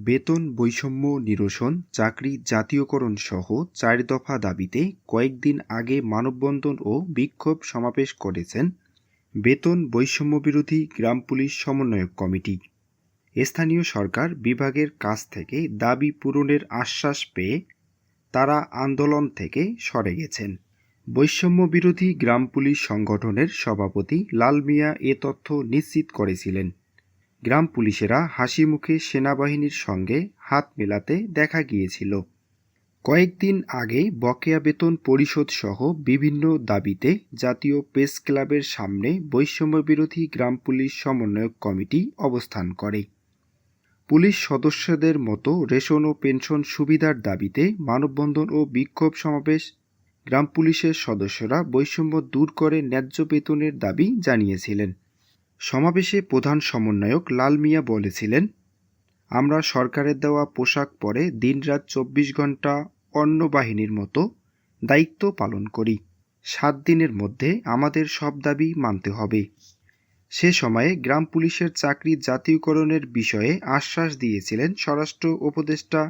বেতন, বৈষম্য নিরসন, চাকরি জাতীয়করণ সহ চার দফা দাবিতে কয়েকদিন আগে মানববন্ধন ও বিক্ষোভ সমাবেশ করেছেন বেতন, বৈষম্য বিরোধী গ্রাম পুলিশ সমন্বয়ক কমিটি। স্থানীয় সরকার বিভাগের কাছ থেকে দাবি পূরণের আশ্বাস পেয়ে তারা আন্দোলন থেকে সরে গেছেন। বৈষম্য বিরোধী গ্রাম পুলিশ সংগঠনের সভাপতি লাল মিয়া এ তথ্য নিশ্চিত করেছিলেন। গ্রাম পুলিশেরা হাসি মুখে সেনাবাহিনীর সঙ্গে হাত মেলাতে দেখা গিয়েছিল। কয়েকদিন আগে বকেয়া বেতন পরিশোধ সহ বিভিন্ন দাবিতে জাতীয় প্রেস ক্লাবের সামনে বৈষম্য বিরোধী গ্রাম পুলিশ সমন্বয়ক কমিটি অবস্থান করে। পুলিশ সদস্যদের মতো রেশন ও পেনশন সুবিধার দাবিতে মানববন্ধন ও বিক্ষোভ সমাবেশ গ্রাম পুলিশের সদস্যরা বৈষম্য দূর করে ন্যায্য বেতনের দাবি জানিয়েছিলেন। সমাবেশে প্রধান সমন্বয়ক লাল মিয়া বলেছিলেন, আমরা সরকারের দেওয়া পোশাক পরে দিনরাত চব্বিশ ঘণ্টা অন্য বাহিনীর মতো দায়িত্ব পালন করি। সাত দিনের মধ্যে আমাদের সব দাবি মানতে হবে। সে সময়ে গ্রাম পুলিশের চাকরি জাতীয়করণের বিষয়ে আশ্বাস দিয়েছিলেন স্বরাষ্ট্র উপদেষ্টা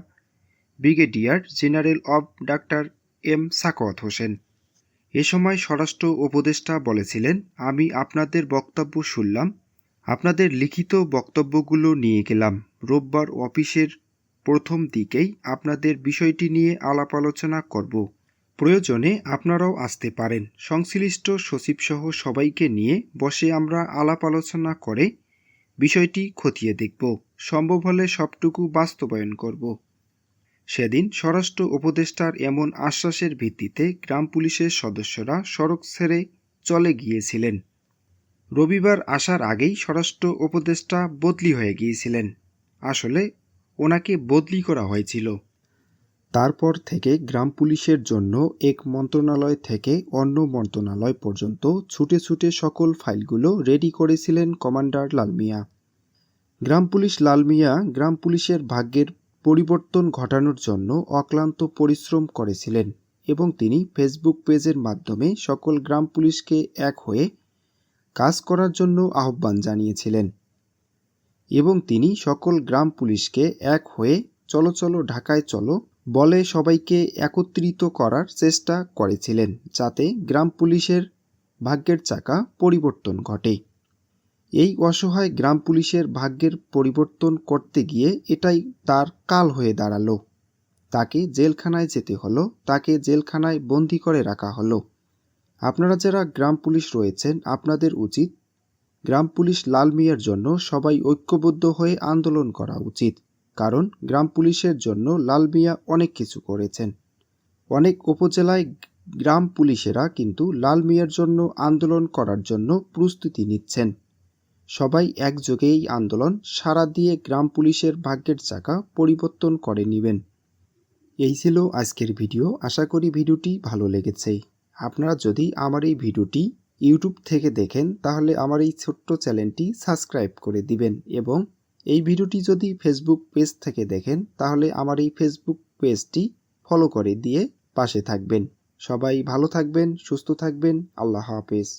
ব্রিগেডিয়ার জেনারেল অব ডাক্তার এম সাকওয়াত হোসেন। এ সময় স্বরাষ্ট্র উপদেষ্টা বলেছিলেন, আমি আপনাদের বক্তব্য শুনলাম। আপনাদের লিখিত বক্তব্যগুলো নিয়ে গেলাম। রোববার অফিসের প্রথম দিকেই আপনাদের বিষয়টি নিয়ে আলাপ আলোচনা করব। প্রয়োজনে আপনারাও আসতে পারেন। সংশ্লিষ্ট সচিবসহ সবাইকে নিয়ে বসে আমরা আলাপ আলোচনা করে বিষয়টি খতিয়ে দেখব। সম্ভব হলে সবটুকু বাস্তবায়ন করব। সেদিন স্বরাষ্ট্র উপদেষ্টার এমন আশ্বাসের ভিত্তিতে গ্রাম পুলিশের সদস্যরা সড়ক ছেড়ে চলে গিয়েছিলেন। রবিবার আসার আগেই স্বরাষ্ট্র উপদেষ্টা বদলি হয়ে গিয়েছিলেন। আসলে ওনাকে বদলি করা হয়েছিল। তারপর থেকে গ্রাম পুলিশের জন্য এক মন্ত্রণালয় থেকে অন্য মন্ত্রণালয় পর্যন্ত ছুটে ছুটে সকল ফাইলগুলো রেডি করেছিলেন কমান্ডার লালমিয়া। গ্রাম পুলিশ লালমিয়া গ্রাম পুলিশের ভাগ্যের পরিবর্তন ঘটানোর জন্য অক্লান্ত পরিশ্রম করেছিলেন এবং তিনি ফেসবুক পেজের মাধ্যমে সকল গ্রাম পুলিশকে এক হয়ে কাজ করার জন্য আহ্বান জানিয়েছিলেন এবং তিনি সকল গ্রাম পুলিশকে এক হয়ে চলো চলো ঢাকায় চলো বলে সবাইকে একত্রিত করার চেষ্টা করেছিলেন যাতে গ্রাম পুলিশের ভাগ্যের চাকা পরিবর্তন ঘটে। এই অসহায় গ্রাম পুলিশের ভাগ্যের পরিবর্তন করতে গিয়ে এটাই তার কাল হয়ে দাঁড়াল। তাকে জেলখানায় যেতে হলো, তাকে জেলখানায় বন্দি করে রাখা হলো। আপনারা যারা গ্রাম পুলিশ রয়েছেন, আপনাদের উচিত গ্রাম পুলিশ লাল মিয়ার জন্য সবাই ঐক্যবদ্ধ হয়ে আন্দোলন করা উচিত। কারণ গ্রাম পুলিশের জন্য লাল মিয়া অনেক কিছু করেছেন। অনেক উপজেলায় গ্রাম পুলিশেরা কিন্তু লাল মিয়ার জন্য আন্দোলন করার জন্য প্রস্তুতি নিচ্ছেন। সবাই একযোগে এই আন্দোলন সারা দিয়ে গ্রাম পুলিশের ভাগ্যের চাকা পরিবর্তন করে নেবেন। এই ছিল আজকের ভিডিও। আশা করি ভিডিওটি ভালো লেগেছে। আপনারা যদি আমার এই ভিডিওটি ইউটিউব থেকে দেখেন, তাহলে আমার এই ছোট্ট চ্যানেলটি সাবস্ক্রাইব করে দিবেন এবং এই ভিডিওটি যদি ফেসবুক পেজ থেকে দেখেন, তাহলে আমার এই ফেসবুক পেজটি ফলো করে দিয়ে পাশে থাকবেন। সবাই ভালো থাকবেন, সুস্থ থাকবেন। আল্লাহ হাফেজ।